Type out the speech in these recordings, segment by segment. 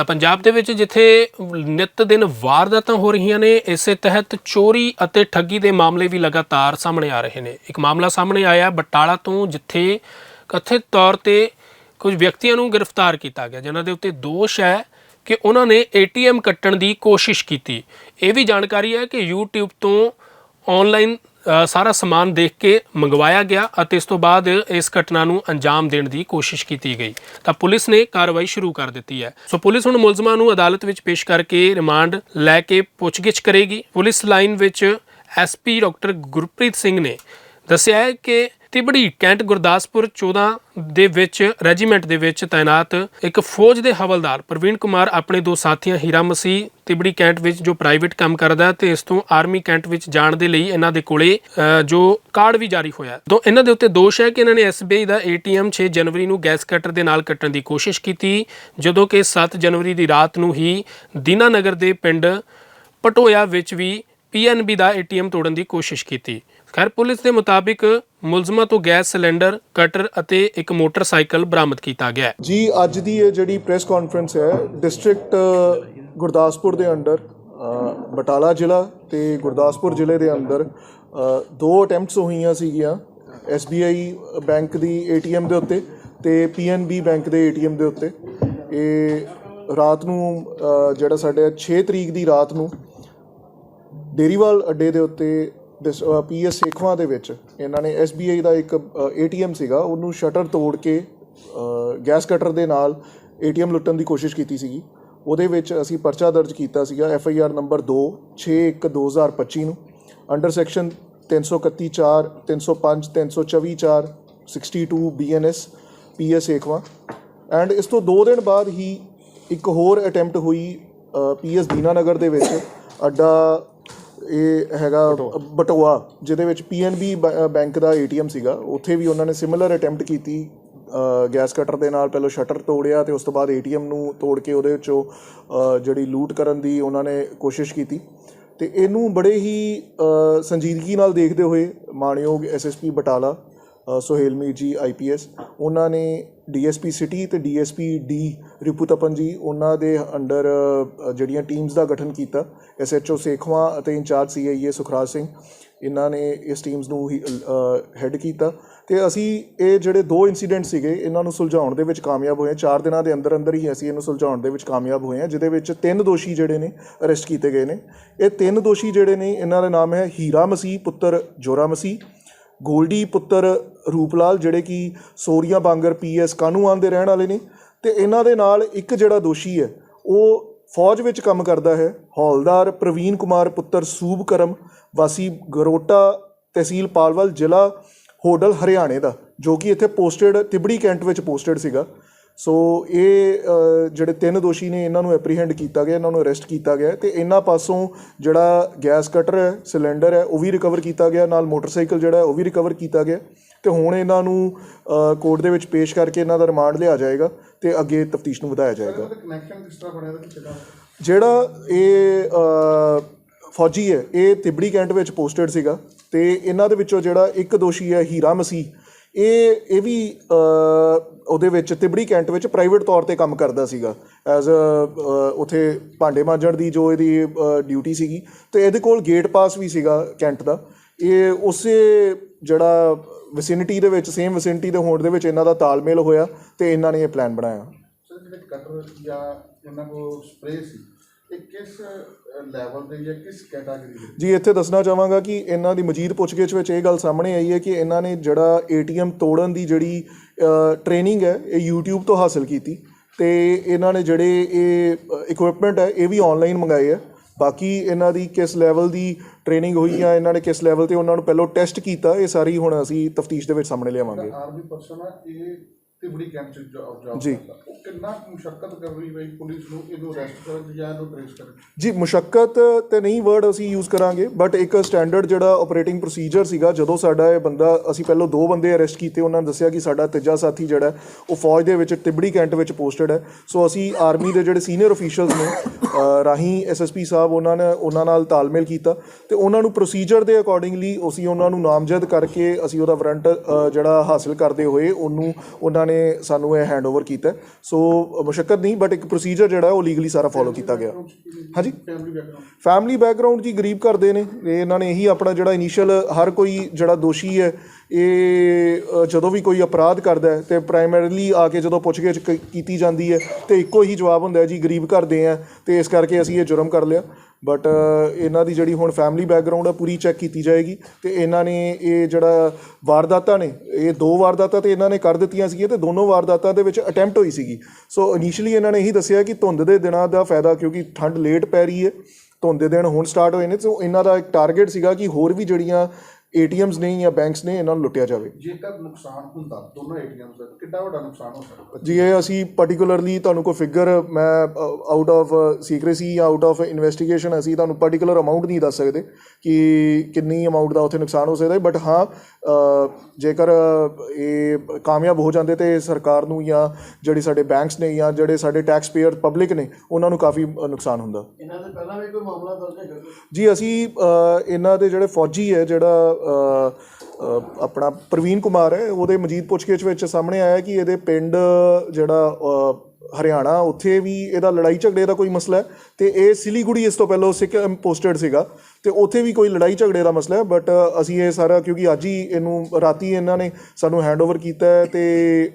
ਤਾਂ ਪੰਜਾਬ ਦੇ ਵਿੱਚ ਜਿੱਥੇ ਨਿਤ ਦਿਨ ਵਾਰਦਾਤਾਂ ਹੋ ਰਹੀਆਂ ਨੇ, ਇਸੇ ਤਹਿਤ ਚੋਰੀ ਅਤੇ ਠੱਗੀ ਦੇ ਮਾਮਲੇ ਵੀ ਲਗਾਤਾਰ ਸਾਹਮਣੇ ਆ ਰਹੇ ਨੇ। ਇੱਕ ਮਾਮਲਾ ਸਾਹਮਣੇ ਆਇਆ ਬਟਾਲਾ ਤੋਂ, ਜਿੱਥੇ ਕਥਿਤ ਤੌਰ ਤੇ ਕੁਝ ਵਿਅਕਤੀਆਂ ਨੂੰ ਗ੍ਰਿਫਤਾਰ ਕੀਤਾ ਗਿਆ, ਜਿਨ੍ਹਾਂ ਦੇ ਉੱਤੇ ਦੋਸ਼ ਹੈ ਕਿ ਉਹਨਾਂ ਨੇ ਏਟੀਐਮ ਕੱਟਣ ਦੀ ਕੋਸ਼ਿਸ਼ ਕੀਤੀ। ਇਹ ਵੀ ਜਾਣਕਾਰੀ ਹੈ ਕਿ YouTube ਤੋਂ ਆਨਲਾਈਨ ਸਾਰਾ ਸਮਾਨ ਦੇਖ ਕੇ ਮੰਗਵਾਇਆ ਗਿਆ ਅਤੇ ਇਸ ਤੋਂ ਬਾਅਦ ਇਸ ਘਟਨਾ ਨੂੰ ਅੰਜਾਮ ਦੇਣ ਦੀ ਕੋਸ਼ਿਸ਼ ਕੀਤੀ ਗਈ। ਤਾਂ ਪੁਲਿਸ ਨੇ ਕਾਰਵਾਈ ਸ਼ੁਰੂ ਕਰ ਦਿੱਤੀ ਹੈ। ਸੋ ਪੁਲਿਸ ਹੁਣ ਮੁਲਜ਼ਮਾਂ ਨੂੰ ਅਦਾਲਤ ਵਿੱਚ ਪੇਸ਼ ਕਰਕੇ ਰਿਮਾਂਡ ਲੈ ਕੇ ਪੁੱਛਗਿੱਛ ਕਰੇਗੀ। ਪੁਲਿਸ ਲਾਈਨ ਵਿੱਚ ਐਸਪੀ ਡਾਕਟਰ ਗੁਰਪ੍ਰੀਤ ਸਿੰਘ ਨੇ ਦੱਸਿਆ ਹੈ ਕਿ ਤਿਬੜੀ ਕੈਂਟ ਗੁਰਦਾਸਪੁਰ 14 ਦੇ ਵਿੱਚ, ਰੈਜੀਮੈਂਟ ਦੇ ਵਿੱਚ ਤਾਇਨਾਤ ਇੱਕ ਫੌਜ ਦੇ ਹਵਲਦਾਰ ਪ੍ਰਵੀਨ ਕੁਮਾਰ ਆਪਣੇ ਦੋ ਸਾਥੀਆਂ ਹੀਰਾ ਮਸੀਹ ਤਿਬੜੀ ਕੈਂਟ ਵਿੱਚ ਜੋ ਪ੍ਰਾਈਵੇਟ ਕੰਮ ਕਰਦਾ ਹੈ ਤੇ ਇਸ ਤੋਂ ਆਰਮੀ ਕੈਂਟ ਵਿੱਚ ਜਾਣ ਦੇ ਲਈ ਇਹਨਾਂ ਦੇ ਕੋਲੇ ਜੋ ਕਾਰਡ ਵੀ ਜਾਰੀ ਹੋਇਆ ਹੈ। ਤੋਂ ਇਹਨਾਂ ਦੇ ਉੱਤੇ ਦੋਸ਼ ਹੈ ਕਿ ਇਹਨਾਂ ਨੇ SBI ਦਾ ATM 6 ਜਨਵਰੀ ਨੂੰ ਗੈਸ ਕਟਰ ਦੇ ਨਾਲ ਕੱਟਣ ਦੀ ਕੋਸ਼ਿਸ਼ ਕੀਤੀ, ਜਦੋਂ ਕਿ 7 ਜਨਵਰੀ ਦੀ ਰਾਤ ਨੂੰ ਹੀ ਦੀਨਾਨਗਰ ਦੇ ਪਿੰਡ ਪਟੋਇਆ ਵਿੱਚ ਵੀ PNB ਦਾ ATM ਤੋੜਨ ਦੀ ਕੋਸ਼ਿਸ਼ ਕੀਤੀ ਖੈਰ, ਪੁਲਿਸ ਦੇ ਮੁਤਾਬਿਕ ਮੁਲਜ਼ਮਾਂ ਤੋਂ ਗੈਸ ਸਿਲੰਡਰ, ਕਟਰ ਅਤੇ ਇੱਕ ਮੋਟਰਸਾਈਕਲ ਬਰਾਮਦ ਕੀਤਾ ਗਿਆ ਹੈ। ਜੀ, ਅੱਜ ਦੀ ਇਹ ਜਿਹੜੀ ਪ੍ਰੈਸ ਕਾਨਫਰੰਸ ਹੈ ਡਿਸਟ੍ਰਿਕਟ ਗੁਰਦਾਸਪੁਰ ਦੇ ਅੰਡਰ ਬਟਾਲਾ ਜ਼ਿਲ੍ਹਾ ਤੇ ਗੁਰਦਾਸਪੁਰ ਜ਼ਿਲ੍ਹੇ ਦੇ ਅੰਦਰ ਦੋ ਅਟੈਂਪਟਸ ਹੋਈਆਂ ਸੀਗੀਆਂ SBI ਬੈਂਕ ਦੀ ATM ਦੇ ਉੱਤੇ ਤੇ PNB ਬੈਂਕ ਦੇ ATM ਦੇ ਉੱਤੇ। ਇਹ ਰਾਤ ਨੂੰ ਜਿਹੜਾ ਸਾਡੇ 6 ਤਰੀਕ ਦੀ ਰਾਤ ਨੂੰ ਡੇਰੀਵਾਲ ਅੱਡੇ ਦੇ ਉੱਤੇ ਪੀਐਸ ਸੇਖਵਾਂ ਦੇ ਵਿੱਚ ਇਹਨਾਂ ਨੇ SBI ਦਾ ਇੱਕ ATM ਸੀਗਾ, ਉਹਨੂੰ ਸ਼ਟਰ ਤੋੜ ਕੇ ਗੈਸ ਕਟਰ ਦੇ ਨਾਲ ATM ਲੁੱਟਣ ਦੀ ਕੋਸ਼ਿਸ਼ ਕੀਤੀ ਸੀਗੀ। ਉਹਦੇ ਵਿੱਚ ਅਸੀਂ ਪਰਚਾ ਦਰਜ ਕੀਤਾ ਸੀਗਾ FIR ਨੰਬਰ 2 6/1/2025 ਨੂੰ। Under section 331 4 305 324 4 62 BNS PS Sekhwan. And ਇਸ ਤੋਂ 2 ਦਿਨ ਬਾਅਦ ਹੀ ਇੱਕ ਹੋਰ ਅਟੈਂਪਟ ਹੋਈ ਪੀਐਸ ਦੀਨਾਨਗਰ ਦੇ ਵਿੱਚ, ਅੱਡਾ ਇਹ ਹੈਗਾ ਬਟੋਆ। ਜਿਹਦੇ ਵਿੱਚ ਪੀਐਨਬੀ ਬੈਂਕ ਦਾ ਏਟੀਐਮ ਸੀਗਾ। ਉੱਥੇ ਵੀ ਉਹਨਾਂ ਨੇ ਸਿਮਿਲਰ ਅਟੈਂਪਟ ਕੀਤੀ ਗੈਸ ਕਟਰ ਦੇ ਨਾਲ। ਪਹਿਲਾਂ ਸ਼ਟਰ ਤੋੜਿਆ ਤੇ ਉਸ ਤੋਂ ਬਾਅਦ ਏਟੀਐਮ ਨੂੰ ਤੋੜ ਕੇ ਉਹਦੇ ਵਿੱਚੋਂ ਜਿਹੜੀ ਲੂਟ ਕਰਨ ਦੀ ਉਹਨਾਂ ਨੇ ਕੋਸ਼ਿਸ਼ ਕੀਤੀ। ਤੇ ਇਹਨੂੰ ਬੜੇ ਹੀ ਸੰਜੀਦਗੀ ਨਾਲ ਦੇਖਦੇ ਹੋਏ ਮਾਣਯੋਗ ਐਸਐਸਪੀ ਬਟਾਲਾ ਸੁਹੇਲ ਮੀਰ ਜੀ ਆਈਪੀਐਸ ਉਹਨਾਂ ਨੇ ਡੀਐਸਪੀ ਸਿਟੀ ਤੇ ਡੀਐਸਪੀ ਡੀ ਰਿਪੂਤਪਨ ਜੀ, ਉਹਨਾਂ ਦੇ ਅੰਡਰ ਜਿਹੜੀਆਂ ਟੀਮਸ ਦਾ ਗਠਨ ਕੀਤਾ ਐਸਐਚਓ ਸੇਖਵਾਂ ਅਤੇ ਇੰਚਾਰਜ ਸੀਆਈਏ ਸੁਖਰਾਜ ਸਿੰਘ। ਇਹਨਾਂ ਨੇ ਇਸ ਟੀਮਸ ਨੂੰ ਹੀ ਹੈੱਡ ਕੀਤਾ। ਤੇ ਅਸੀਂ ਇਹ ਜਿਹੜੇ ਦੋ ਇਨਸੀਡੈਂਟ ਸੀਗੇ, ਇਹਨਾਂ ਨੂੰ ਸੁਲਝਾਉਣ ਦੇ ਵਿੱਚ ਕਾਮਯਾਬ ਹੋਏ ਹਾਂ। ਚਾਰ ਦਿਨਾਂ ਦੇ ਅੰਦਰ ਅੰਦਰ ਹੀ ਅਸੀਂ ਇਹਨੂੰ ਸੁਲਝਾਉਣ ਦੇ ਵਿੱਚ ਕਾਮਯਾਬ ਹੋਏ ਹਾਂ, ਜਿਹਦੇ ਵਿੱਚ ਤਿੰਨ ਦੋਸ਼ੀ ਜਿਹੜੇ ਨੇ ਅਰੈਸਟ ਕੀਤੇ ਗਏ ਨੇ। ਇਹ ਤਿੰਨ ਦੋਸ਼ੀ ਜਿਹੜੇ ਨੇ, ਇਹਨਾਂ ਦਾ ਨਾਮ ਹੈ ਹੀਰਾ ਮਸੀਹ, ਪੁੱਤਰ ਜੋਰਾ ਮਸੀਹ ਗੋਲਡੀ ਪੁੱਤਰ ਰੂਪਲਾਲ, ਜਿਹੜੇ ਕਿ ਸੋਰੀਆ ਬਾਂਗਰ ਪੀਐਸ ਕਾਨੂੰਆਨ ਦੇ ਰਹਿਣ ਵਾਲੇ ਨੇ ਤੇ ਇਹਨਾਂ ਦੇ ਨਾਲ ਇੱਕ ਜਿਹੜਾ ਦੋਸ਼ੀ ਹੈ, ਉਹ ਫੌਜ ਵਿੱਚ ਕੰਮ ਕਰਦਾ ਹੈ। ਹੌਲਦਾਰ ਪ੍ਰਵੀਨ ਕੁਮਾਰ ਪੁੱਤਰ ਸੂਬ ਕਰਮ, ਵਾਸੀ ਗਰੋਟਾ ਤਹਿਸੀਲ ਪਾਲਵਲ ਜ਼ਿਲ੍ਹਾ ਹੋਡਲ ਹਰਿਆਣੇ ਦਾ, ਜੋ ਕਿ ਇੱਥੇ ਪੋਸਟਡ ਤਿਬੜੀ ਕੈਂਟ ਵਿੱਚ ਪੋਸਟਡ ਸੀਗਾ। ਸੋ ਇਹ ਜਿਹੜੇ ਤਿੰਨ ਦੋਸ਼ੀ ਨੇ ਇਹਨਾਂ ਨੂੰ ਐਪਰੀਹੈਂਡ ਕੀਤਾ ਗਿਆ ਇਹਨਾਂ ਨੂੰ ਅਰੈਸਟ ਕੀਤਾ ਗਿਆ ਤੇ ਇਹਨਾਂ ਪਾਸੋਂ ਜਿਹੜਾ ਗੈਸ ਕਟਰ ਹੈ ਸਿਲੰਡਰ ਹੈ ਉਹ ਵੀ ਰਿਕਵਰ ਕੀਤਾ ਗਿਆ ਨਾਲ ਮੋਟਰਸਾਈਕਲ ਜਿਹੜਾ ਉਹ ਵੀ ਰਿਕਵਰ ਕੀਤਾ ਗਿਆ ਤੇ ਹੁਣ ਇਹਨਾਂ ਨੂੰ ਕੋਰਟ ਦੇ ਵਿੱਚ ਪੇਸ਼ ਕਰਕੇ ਇਹਨਾਂ ਦਾ ਰਿਮਾਂਡ ਲਿਆ ਜਾਏਗਾ ਤੇ ਅੱਗੇ ਤਫਤੀਸ਼ ਨੂੰ ਵਧਾਇਆ ਜਾਏਗਾ। ਜਿਹੜਾ ਇਹ ਫੌਜੀ ਹੈ ਇਹ ਤਿਬੜੀ ਕੈਂਟ ਵਿੱਚ ਪੋਸਟਡ ਸੀਗਾ ਤੇ ਇਹਨਾਂ ਦੇ ਵਿੱਚੋਂ ਜਿਹੜਾ ਇੱਕ ਦੋਸ਼ੀ ਹੈ ਹੀਰਾ ਮਸੀਹ ਇਹ ਇਹ ਵੀ ਉਹਦੇ ਵਿੱਚ ਤਿਬੜੀ ਕੈਂਟ ਵਿੱਚ ਪ੍ਰਾਈਵੇਟ ਤੌਰ ਤੇ ਕੰਮ ਕਰਦਾ ਸੀਗਾ ਐਜ਼ ਅ ਉਥੇ ਭਾਂਡੇ ਮਾਂਜਣ ਦੀ ਜੋ ਇਹਦੀ ਡਿਊਟੀ ਸੀਗੀ, ਤੇ ਇਹਦੇ ਕੋਲ ਗੇਟ ਪਾਸ ਵੀ ਸੀਗਾ ਕੈਂਟ ਦਾ। ਇਹ ਉਸੇ ਜਿਹੜਾ ਵਿਸਿਨਿਟੀ ਦੇ ਵਿੱਚ ਸੇਮ ਵਿਸਿਨਿਟੀ ਦੇ ਹੋਣ ਦੇ ਵਿੱਚ ਇਹਨਾਂ ਦਾ ਤਾਲਮੇਲ ਹੋਇਆ ਤੇ ਇਹਨਾਂ ਨੇ ਇਹ ਪਲਾਨ ਬਣਾਇਆ। ਸਰ ਜਿਹੜੇ ਕਟਰ ਜਾਂ ਇਹਨਾਂ ਕੋਲ ਸਪਰੇ ਸੀ? ਇਹ ਕਿਸ ਲੈਵਲ ਦੇ ਜਾਂ ਕਿਸ ਕੈਟਾਗਰੀ ਦੇ? ਜੀ ਇੱਥੇ ਦੱਸਣਾ ਚਾਹਾਂਗਾ ਕਿ ਇਹਨਾਂ ਦੀ ਮਜੀਦ ਪੁੱਛਗਿੱਛ ਵਿੱਚ ਇਹ ਗੱਲ ਸਾਹਮਣੇ ਆਈ ਹੈ ਕਿ ਇਹਨਾਂ ਨੇ ਜਿਹੜਾ ਏਟੀਐਮ ਤੋੜਨ ਦੀ ਜਿਹੜੀ ਟ੍ਰੇਨਿੰਗ ਹੈ ਇਹ YouTube ਤੋਂ ਹਾਸਲ ਕੀਤੀ ਤੇ ਇਹਨਾਂ ਨੇ ਜਿਹੜੇ ਇਹ ਇਕਵਿਪਮੈਂਟ ਹੈ ਇਹ ਵੀ ਆਨਲਾਈਨ ਮੰਗਾਏ ਹੈ। ਬਾਕੀ ਇਹਨਾਂ ਦੀ ਕਿਸ ਲੈਵਲ ਦੀ ਟ੍ਰੇਨਿੰਗ ਹੋਈ ਆ ਇਹਨਾਂ ਨੇ ਕਿਸ ਲੈਵਲ ਤੇ ਉਹਨਾਂ ਨੂੰ ਪਹਿਲਾਂ ਟੈਸਟ ਕੀਤਾ ਇਹ ਸਾਰੀ ਹੁਣ ਅਸੀਂ ਤਫਤੀਸ਼ ਦੇ ਵਿੱਚ ਸਾਹਮਣੇ ਲਿਆਵਾਂਗੇ। ਆਰਮੀ ਪਰਸਨ ਹੈ ਇਹ ਤੇ ਬੜੀ ਕੈਂਪ ਚ ਜੌਬ ਜੀ। ਉਹ ਕਿੰਨਾ ਮੁਸ਼ਕਲ ਕਰ ਰਹੀ ਹੈ ਪੁਲਿਸ ਨੂੰ ਇਹਨੂੰ ਅਰੈਸਟ ਕਰਨ ਦੀ ਜਾਂ ਇਹਨੂੰ ਟ੍ਰੇਸ ਕਰਨ ਦੀ? ਜੀ ਮੁਸ਼ਕਲ ਤੇ ਨਹੀਂ ਵਰਡ ਅਸੀਂ ਯੂਜ਼ ਕਰਾਂਗੇ ਬਟ ਇੱਕ ਸਟੈਂਡਰਡ ਜਿਹੜਾ ਆਪਰੇਟਿੰਗ ਪ੍ਰੋਸੀਜਰ ਸੀਗਾ ਜਦੋਂ ਸਾਡਾ ਇਹ ਬੰਦਾ ਅਸੀਂ ਪਹਿਲਾਂ ਦੋ ਬੰਦੇ ਅਰੈਸਟ ਕੀਤੇ ਉਹਨਾਂ ਨੇ ਦੱਸਿਆ ਕਿ ਸਾਡਾ ਤੀਜਾ ਸਾਥੀ ਜਿਹੜਾ ਹੈ, ਉਹ ਫੌਜ ਦੇ ਵਿੱਚ ਤਿਬੜੀ ਕੈਂਟ ਵਿੱਚ ਪੋਸਟਡ ਹੈ ਸੋ ਅਸੀਂ ਆਰਮੀ ਦੇ ਜਿਹੜੇ ਸੀਨੀਅਰ ਅਫੀਸ਼ੀਅਲਸ ਨੇ ਅ, ਰਾਹੀਂ ਐਸਐਸਪੀ ਸਾਹਿਬ ਉਹਨਾਂ ਨੇ ਉਹਨਾਂ ਨਾਲ ਤਾਲਮੇਲ ਕੀਤਾ ਤੇ ਉਹਨਾਂ ਨੂੰ ਪ੍ਰੋਸੀਜਰ ਦੇ ਅਕੋਰਡਿੰਗਲੀ ਅਸੀਂ ਉਹਨਾਂ ਨੂੰ ਨਾਮਜ਼ਦ ਕਰਕੇ ਅਸੀਂ ਉਹਦਾ ਵਾਰੰਟ ਜਿਹੜਾ ਹਾਸਲ ਕਰਦੇ ਹੋਏ ਉਹਨੂੰ ਉਹਨਾਂ ਨੇ ਸਾਨੂੰ ਇਹ ਹੈਂਡਓਵਰ ਕੀਤਾ। ਸੋ ਮੁਸ਼ਕਲ ਨਹੀਂ ਬਟ ਇੱਕ ਪ੍ਰੋਸੀਜਰ ਜਿਹੜਾ ਉਹ ਲੀਗਲੀ ਸਾਰਾ ਫੋਲੋ ਕੀਤਾ ਗਿਆ। ਹਾਂਜੀ? ਫੈਮਿਲੀ ਬੈਕਗ੍ਰਾਉਂਡ ਜੀ ਗਰੀਬ ਘਰ ਦੇ ਨੇ। ਇਹਨਾਂ ਨੇ ਇਹੀ ਆਪਣਾ ਜਿਹੜਾ ਇਨੀਸ਼ੀਅਲ ਹਰ ਕੋਈ ਜਿਹੜਾ ਦੋਸ਼ੀ ਹੈ, ਇਹ ਜਦੋਂ ਵੀ ਕੋਈ ਅਪਰਾਧ ਕਰਦਾ ਹੈ, ਤੇ ਪ੍ਰਾਇਮਰੀਲੀ ਆ ਕੇ ਜਦੋਂ ਪੁੱਛਗਿੱਛ ਕੀਤੀ ਜਾਂਦੀ ਹੈ, ਤੇ ਇੱਕੋ ਹੀ ਜਵਾਬ ਹੁੰਦਾ ਹੈ, ਜੀ ਗਰੀਬ ਘਰ ਦੇ ਆ, ਤੇ ਇਸ ਕਰਕੇ ਅਸੀਂ ਇਹ ਜੁਰਮ ਕਰ ਲਿਆ। ਬਟ ਇਹਨਾਂ ਦੀ ਜਿਹੜੀ ਹੁਣ ਫੈਮਿਲੀ ਬੈਕਗ੍ਰਾਉਂਡ ਆ, ਪੂਰੀ ਚੈੱਕ ਕੀਤੀ ਜਾਏਗੀ। ਤੇ ਇਹਨਾਂ ਨੇ ਇਹ ਜਿਹੜਾ ਵਾਰਦਾਤਾਂ ਨੇ, ਇਹ ਦੋ ਵਾਰਦਾਤਾਂ ਤੇ ਇਹਨਾਂ ਨੇ ਕਰ ਦਿੱਤੀਆਂ ਸੀਗੀਆਂ ਤੇ ਦੋਨੋਂ ਵਾਰਦਾਤਾਂ ਦੇ ਵਿੱਚ ਅਟੈਂਪਟ ਹੋਈ ਸੀਗੀ। ਸੋ ਇਨੀਸ਼ੀਅਲੀ ਇਹਨਾਂ ਨੇ ਇਹੀ ਦੱਸਿਆ ਕਿ ਧੁੰਦ ਦੇ ਦਿਨਾਂ ਦਾ ਫਾਇਦਾ ਕਿਉਂਕਿ ਠੰਡ ਲੇਟ ਪੈ ਰਹੀ ਹੈ, ਧੁੰਦ ਦੇ ਦਿਨ ਹੁਣ ਸਟਾਰਟ ਹੋਏ ਨੇ ਸੋ ਇਹਨਾਂ ਦਾ ਇੱਕ ਟਾਰਗੇਟ ਸੀਗਾ ਕਿ ਹੋਰ ਵੀ ਜਿਹੜੀਆਂ ਏਟੀਐਮਸ ਨੇ ਜਾਂ ਬੈਂਕਸ ਨੇ ਇਹਨਾਂ ਨੂੰ ਲੁੱਟਿਆ ਜਾਵੇ। ਜੇਕਰ ਨੁਕਸਾਨ ਹੁੰਦਾ ਦੋਨੋਂ ਏਟੀਐਮਸ ਦਾ ਕਿੰਨਾ ਵੱਡਾ ਨੁਕਸਾਨ ਹੋ ਸਕਦਾ? ਜੀ ਇਹ ਅਸੀਂ ਪਾਰਟਿਕੂਲਰਲੀ ਤੁਹਾਨੂੰ ਕੋਈ ਫਿਗਰ ਮੈਂ ਆਊਟ ਆਫ ਸੀਕ੍ਰੇਸੀ ਜਾਂ ਆਊਟ ਆਫ ਇਨਵੈਸਟੀਗੇਸ਼ਨ ਅਸੀਂ ਤੁਹਾਨੂੰ ਪਾਰਟਿਕੂਲਰ ਅਮਾਉਂਟ ਨਹੀਂ ਦੱਸ ਸਕਦੇ ਕਿ ਕਿੰਨੀ ਅਮਾਉਂਟ ਦਾ ਉੱਥੇ ਨੁਕਸਾਨ ਹੋ ਸਕਦਾ ਬਟ ਹਾਂ ਜੇਕਰ ਇਹ ਕਾਮਯਾਬ ਹੋ ਜਾਂਦੇ ਤੇ ਸਰਕਾਰ ਨੂੰ ਜਾਂ ਜਿਹੜੇ ਸਾਡੇ ਬੈਂਕਸ ਨੇ ਜਾਂ ਜਿਹੜੇ ਸਾਡੇ ਟੈਕਸ ਪੇਅਰ ਪਬਲਿਕ ਨੇ ਉਹਨਾਂ ਨੂੰ ਕਾਫੀ ਨੁਕਸਾਨ ਹੁੰਦਾ। ਇਹਨਾਂ ਦੇ ਪਹਿਲਾਂ ਵੀ ਕੋਈ ਮਾਮਲਾ ਦਰਜ ਹੈਗਾ ਜੀ? ਅਸੀਂ ਇਹਨਾਂ ਦੇ ਜਿਹੜੇ ਫੌਜੀ ਹੈ ਜਿਹੜਾ ਆਪਣਾ ਪ੍ਰਵੀਨ ਕੁਮਾਰ ਹੈ ਉਹਦੇ ਮਜੀਦ ਪੁੱਛਗਿੱਛ ਵਿੱਚ ਸਾਹਮਣੇ ਆਇਆ ਕਿ ਇਹਦੇ ਪਿੰਡ ਜਿਹੜਾ ਹਰਿਆਣਾ ਉੱਥੇ ਵੀ ਇਹਦਾ ਲੜਾਈ ਝਗੜੇ ਦਾ ਕੋਈ ਮਸਲਾ ਹੈ ਤੇ ਇਹ ਸਿਲੀਗੁੜੀ ਇਸ ਤੋਂ ਪਹਿਲਾਂ ਸਿੱਖ ਪੋਸਟਡ ਸੀਗਾ ਤੇ ਉੱਥੇ ਵੀ ਕੋਈ ਲੜਾਈ ਝਗੜੇ ਦਾ ਮਸਲਾ ਹੈ ਬਟ ਅਸੀਂ ਇਹ ਸਾਰਾ ਕਿਉਂਕਿ ਅੱਜ ਹੀ ਇਹਨੂੰ ਰਾਤੀ ਇਹਨਾਂ ਨੇ ਸਾਨੂੰ ਹੈਂਡਓਵਰ ਕੀਤਾ ਹੈ ਤੇ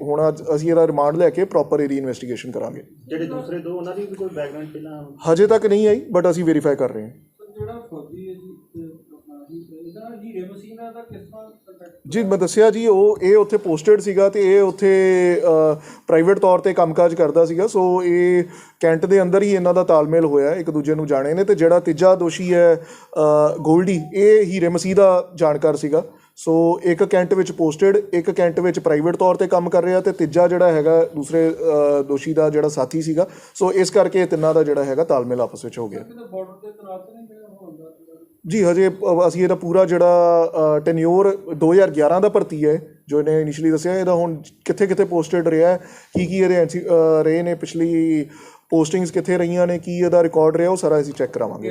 ਹੁਣ ਅੱਜ ਅਸੀਂ ਇਹਦਾ ਰਿਮਾਂਡ ਲੈ ਕੇ ਪ੍ਰੋਪਰ ਇਹਦੀ ਇਨਵੈਸਟੀਗੇਸ਼ਨ ਕਰਾਂਗੇ। ਜਿਹੜੇ ਦੂਸਰੇ ਦੋ ਉਹਨਾਂ ਦੀ ਵੀ ਕੋਈ ਬੈਕਗ੍ਰਾਉਂਡ ਪਹਿਲਾਂ? ਹਜੇ ਤੱਕ ਨਹੀਂ ਆਈ ਬਟ ਅਸੀਂ ਵੈਰੀਫਾਈ ਕਰ ਰਹੇ ਹਾਂ। ਜਿਹੜਾ ਫੌਜੀ ਹੈ ਜੀ ਤੇ ਆਪਣਾ ਹੀ ਇਹਦਾ ਹੀਰੇ ਮਸੀਹ ਨਾਲ ਦਾ ਕਿਸ ਤਰ੍ਹਾਂ ਕੰਟੈਕਟ ਜੀ, ਮੈਂ ਦੱਸਿਆ ਜੀ, ਉਹ ਇਹ ਉੱਥੇ ਪੋਸਟਡ ਸੀਗਾ ਤੇ ਇਹ ਉੱਥੇ ਪ੍ਰਾਈਵੇਟ ਤੌਰ ਤੇ ਕੰਮਕਾਜ ਕਰਦਾ ਸੀਗਾ, ਸੋ ਇਹ ਕੈਂਟ ਦੇ ਅੰਦਰ ਹੀ ਇਹਨਾਂ ਦਾ ਤਾਲਮੇਲ ਹੋਇਆ, ਇੱਕ ਦੂਜੇ ਨੂੰ ਜਾਣੇ ਨੇ, ਤੇ ਜਿਹੜਾ ਤੀਜਾ ਦੋਸ਼ੀ ਹੈ ਗੋਲਡੀ, ਇਹ ਹੀਰੇ ਮਸੀਹ ਦਾ ਜਾਣਕਾਰ ਸੀਗਾ। ਸੋ ਇੱਕ ਕੈਂਟ ਵਿੱਚ ਪੋਸਟਡ ਇੱਕ ਕੈਂਟ ਵਿੱਚ ਪ੍ਰਾਈਵੇਟ ਤੌਰ ਤੇ ਕੰਮ ਕਰ ਰਿਹਾ ਤੇ ਤੀਜਾ ਜਿਹੜਾ ਹੈਗਾ, ਦੂਸਰੇ ਦੋਸ਼ੀ ਦਾ ਜਿਹੜਾ ਸਾਥੀ ਸੀਗਾ। ਸੋ ਇਸ ਕਰਕੇ ਇਹ ਤਿੰਨਾਂ ਦਾ ਜਿਹੜਾ ਹੈਗਾ, ਤਾਲਮੇਲ ਆਪਸ ਵਿੱਚ ਹੋ ਗਿਆ। ਜੀ, ਹਜੇ ਅਸੀਂ ਇਹਦਾ ਪੂਰਾ ਜਿਹੜਾ ਟੈਨਿਓਰ 2011 ਦਾ ਭਰਤੀ ਹੈ, ਜੋ ਇਹਨੇ ਇਨੀਸ਼ੀਅਲੀ ਦੱਸਿਆ, ਇਹਦਾ ਹੁਣ ਕਿੱਥੇ ਕਿੱਥੇ ਪੋਸਟਡ ਰਿਹਾ ਕੀ ਕੀ ਇਹਦੇ NC ਰਹੇ ਨੇ, ਪਿਛਲੀ ਪੋਸਟਿੰਗਸ ਕਿੱਥੇ ਰਹੀਆਂ ਨੇ, ਕੀ ਇਹਦਾ ਰਿਕਾਰਡ ਰਿਹਾ, ਉਹ ਸਾਰਾ ਅਸੀਂ ਚੈੱਕ ਕਰਾਵਾਂਗੇ।